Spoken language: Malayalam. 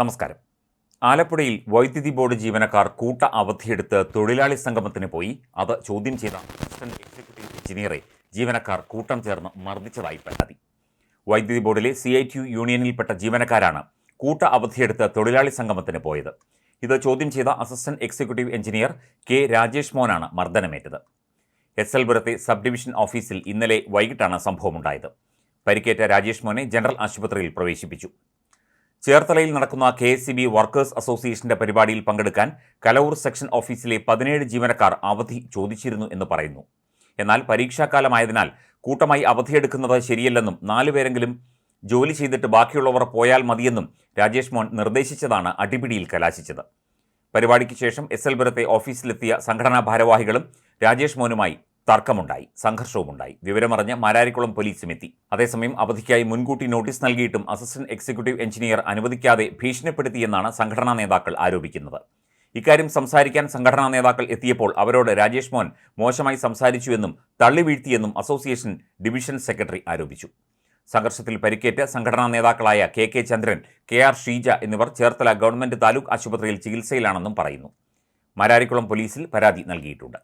നമസ്കാരം. ആലപ്പുഴയിൽ വൈദ്യുതി ബോർഡ് ജീവനക്കാർ കൂട്ട അവധിയെടുത്ത് തൊഴിലാളി സംഗമത്തിന് പോയി. അത് ചോദ്യം ചെയ്ത അസിസ്റ്റന്റ് എക്സിക്യൂട്ടീവ് എഞ്ചിനീയറെ ജീവനക്കാർ കൂട്ടം ചേർന്ന് മർദ്ദിച്ചതായി പരാതി. വൈദ്യുതി ബോർഡിലെ സി ഐ ടി യു യൂണിയനിൽപ്പെട്ട ജീവനക്കാരാണ് കൂട്ട അവധിയെടുത്ത് തൊഴിലാളി സംഗമത്തിന് പോയത്. ഇത് ചോദ്യം ചെയ്ത assistant executive engineer K Rajesh മോനാണ് മർദ്ദനമേറ്റത്. എസ് എൽപുരത്തെ സബ് ഡിവിഷൻ ഓഫീസിൽ ഇന്നലെ വൈകിട്ടാണ് സംഭവമുണ്ടായത്. പരിക്കേറ്റ രാജേഷ് മോനെ ജനറൽ ആശുപത്രിയിൽ പ്രവേശിപ്പിച്ചു. ചേർത്തലയിൽ നടക്കുന്ന K S C B workers അസോസിയേഷന്റെ പരിപാടിയിൽ പങ്കെടുക്കാൻ കലവൂർ സെക്ഷൻ ഓഫീസിലെ പതിനേഴ് ജീവനക്കാർ അവധി ചോദിച്ചിരുന്നു എന്ന് പറയുന്നു. എന്നാൽ പരീക്ഷാകാലമായതിനാൽ കൂട്ടമായി അവധിയെടുക്കുന്നത് ശരിയല്ലെന്നും നാലുപേരെങ്കിലും ജോലി ചെയ്തിട്ട് ബാക്കിയുള്ളവർ പോയാൽ മതിയെന്നും രാജേഷ് മോൻ നിർദ്ദേശിച്ചതാണ് അടിപിടിയിൽ കലാശിച്ചത്. പരിപാടിക്ക് ശേഷം എസ് എൽപുരത്തെ ഓഫീസിലെത്തിയ സംഘടനാ ഭാരവാഹികളും രാജേഷ് മോനുമായി തർക്കമുണ്ടായി സംഘർഷവുമുണ്ടായി. വിവരമറിഞ്ഞ് മാരാരിക്കുളം പോലീസും എത്തി അതേസമയം അവധിക്കായി മുൻകൂട്ടി നോട്ടീസ് നൽകിയിട്ടും അസിസ്റ്റന്റ് എക്സിക്യൂട്ടീവ് എഞ്ചിനീയർ അനുവദിക്കാതെ ഭീഷണിപ്പെടുത്തിയെന്നാണ് സംഘടനാ നേതാക്കൾ ആരോപിക്കുന്നത്. ഇക്കാര്യം സംസാരിക്കാൻ സംഘടനാ നേതാക്കൾ എത്തിയപ്പോൾ അവരോട് രാജേഷ് മോൻ മോശമായി സംസാരിച്ചുവെന്നും തള്ളി വീഴ്ത്തിയെന്നും അസോസിയേഷൻ ഡിവിഷൻ സെക്രട്ടറി ആരോപിച്ചു. സംഘർഷത്തിൽ പരിക്കേറ്റ് സംഘടനാ നേതാക്കളായ K K Chandran K R Sheeja എന്നിവർ ചേർത്തല ഗവൺമെന്റ് താലൂക്ക് ആശുപത്രിയിൽ ചികിത്സയിലാണെന്നും പറയുന്നു. മരാരിക്കുളം പോലീസിൽ പരാതി നൽകിയിട്ടുണ്ട്.